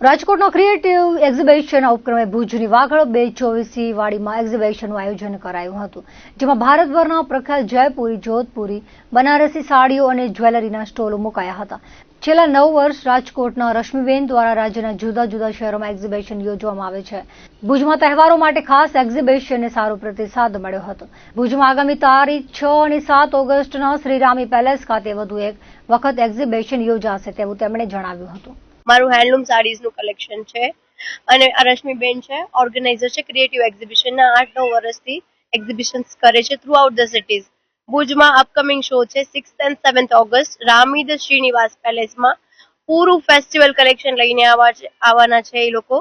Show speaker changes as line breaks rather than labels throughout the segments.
રાજકોટનો creative એક્ઝિબિશનના ઉપક્રમે ભુજની વાગડ બે ચોવીસી વાડીમાં એક્ઝિબિશનનું આયોજન કરાયું હતું, જેમાં ભારતભરના પ્રખ્યાત જયપુરી, જોધપુરી, બનારસી સાડીઓ અને જ્વેલરીના સ્ટોલો મુકાયા હતા. છેલ્લા નવ વર્ષ રાજકોટના રશ્મિબેન દ્વારા રાજ્યના જુદા જુદા શહેરોમાં એક્ઝિબિશન યોજવામાં આવે છે. ભુજમાં તહેવારો માટે ખાસ એક્ઝિબિશનને સારો પ્રતિસાદ મળ્યો હતો. ભુજમાં આગામી તારીખ છ અને સાત ઓગસ્ટના શ્રીરામી પેલેસ ખાતે વધુ એક વખત એક્ઝિબિશન યોજાશે તેવું તેમણે જણાવ્યું હતું.
મારું હેન્ડલૂમ સાડીઝનું કલેક્શન છે. અને આ રશ્મિબેન છે, ઓર્ગેનાઇઝર છે, ક્રિએટિવ એક્ઝિબિશનના આઠ નવ વર્ષથી એક્ઝિબિશન્સ કરે છે થ્રુ આઉટ ધ સિટીઝ ભુજમાં અપકમિંગ શો છે સિક્સ એન્ડ સેવન્થ ઓગસ્ટ રામીદ શ્રીનિવાસ પેલેસમાં પૂરું ફેસ્ટિવલ કલેક્શન લઈને આવવાના છે એ લોકો.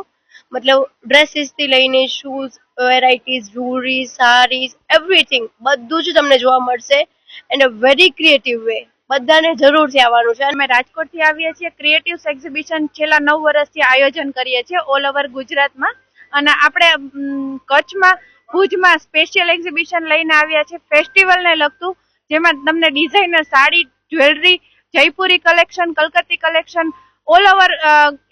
મતલબ ડ્રેસીસથી લઈને shoes varieties jewellery saris everything બધું જ તમને જોવા મળશે and a very creative way બધાને જરૂરથી આવવાનું છે.
અમે રાજકોટથી આવીએ છીએ. ક્રિએટિવ્સ એક્ઝિબિશન છેલ્લા નવ વર્ષથી આયોજન કરીએ છીએ ઓલ ઓવર ગુજરાતમાં. અને આપણે કચ્છમાં, ભુજમાં સ્પેશિયલ એક્ઝિબિશન લઈને આવ્યા છે ફેસ્ટિવલને લગતું જેમાં તમને designer sari jewellery Jaipuri collection Kalkatti collection all over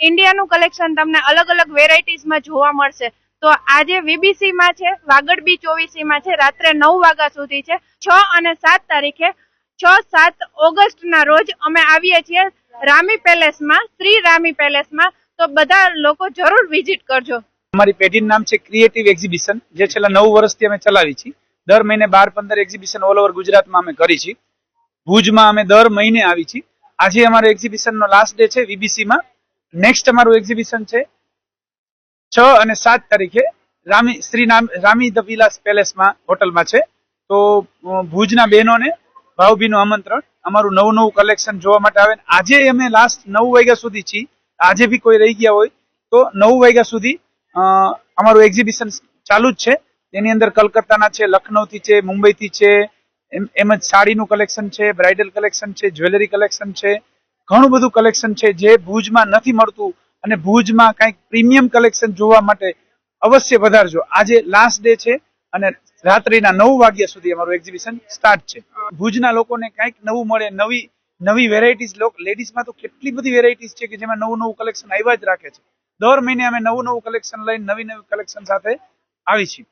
ઇન્ડિયાનું collection તમને અલગ અલગ વેરાયટીઝમાં જોવા મળશે. તો આજે વીબીસીમાં છે, વાગડ બી ચોવીસીમાં છે, રાત્રે નવ વાગ્યા સુધી છે. છ અને સાત તારીખે છ સાત ઓગસ્ટના રોજ અમે આવીએ છીએ રામી પેલેસમાં, શ્રી રામી પેલેસમાં. તો બધા લોકો જરૂર વિઝિટ કરજો.
અમારી પેઢીનું નામ છે ક્રિએટિવ એક્ઝિબિશન જે છેલ્લા નવ વર્ષથી અમે ચલાવી છીએ. દર મહિને બાર પંદર એક્ઝિબિશન ઓલ ઓવર ગુજરાતમાં અમે કરી છીએ. ભુજમાં અમે દર મહિને આવી છીએ. આજે અમારો એક્ઝિબિશનનો લાસ્ટ ડે છે વીબીસીમાં નેક્સ્ટ અમારું એક્ઝિબિશન છે છ અને સાત તારીખે રામી, શ્રી રામી ધ વિલાસ પેલેસમાં હોટલમાં છે. તો ભુજના બહેનોને ભાવભીનું આમંત્રણ, અમારું નવું નવું કલેક્શન જોવા માટે આવે આજે અમે લાસ્ટ નવ વાગ્યા સુધી છીએ. આજે બી કોઈ રહી ગયા હોય તો નવ વાગ્યા સુધી અમારું એક્ઝિબિશન ચાલુ જ છે. એની અંદર કલકત્તાના છે, લખનૌથી છે, મુંબઈથી છે, એમ એમ જ સાડીનું કલેક્શન છે બ્રાઇડલ કલેક્શન છે જ્વેલરી કલેક્શન છે, ઘણું બધું કલેક્શન છે જે ભુજમાં નથી મળતું અને ભુજમાં કંઈક પ્રીમિયમ કલેક્શન જોવા માટે અવશ્ય વધારજો. આજે લાસ્ટ ડે છે અને રાત્રિના નવ વાગ્યા સુધી અમારું એક્ઝિબિશન સ્ટાર્ટ છે. ભુજના લોકોને કંઈક નવું મળે, નવી નવી વેરાયટીઝ લેડીઝમાં તો કેટલી બધી વેરાયટીઝ છે કે જેમાં નવું નવું કલેક્શન આવ્યા જ રાખે છે. દર મહિને અમે નવું નવું કલેક્શન લઈને નવી નવી કલેક્શન સાથે આવી છીએ.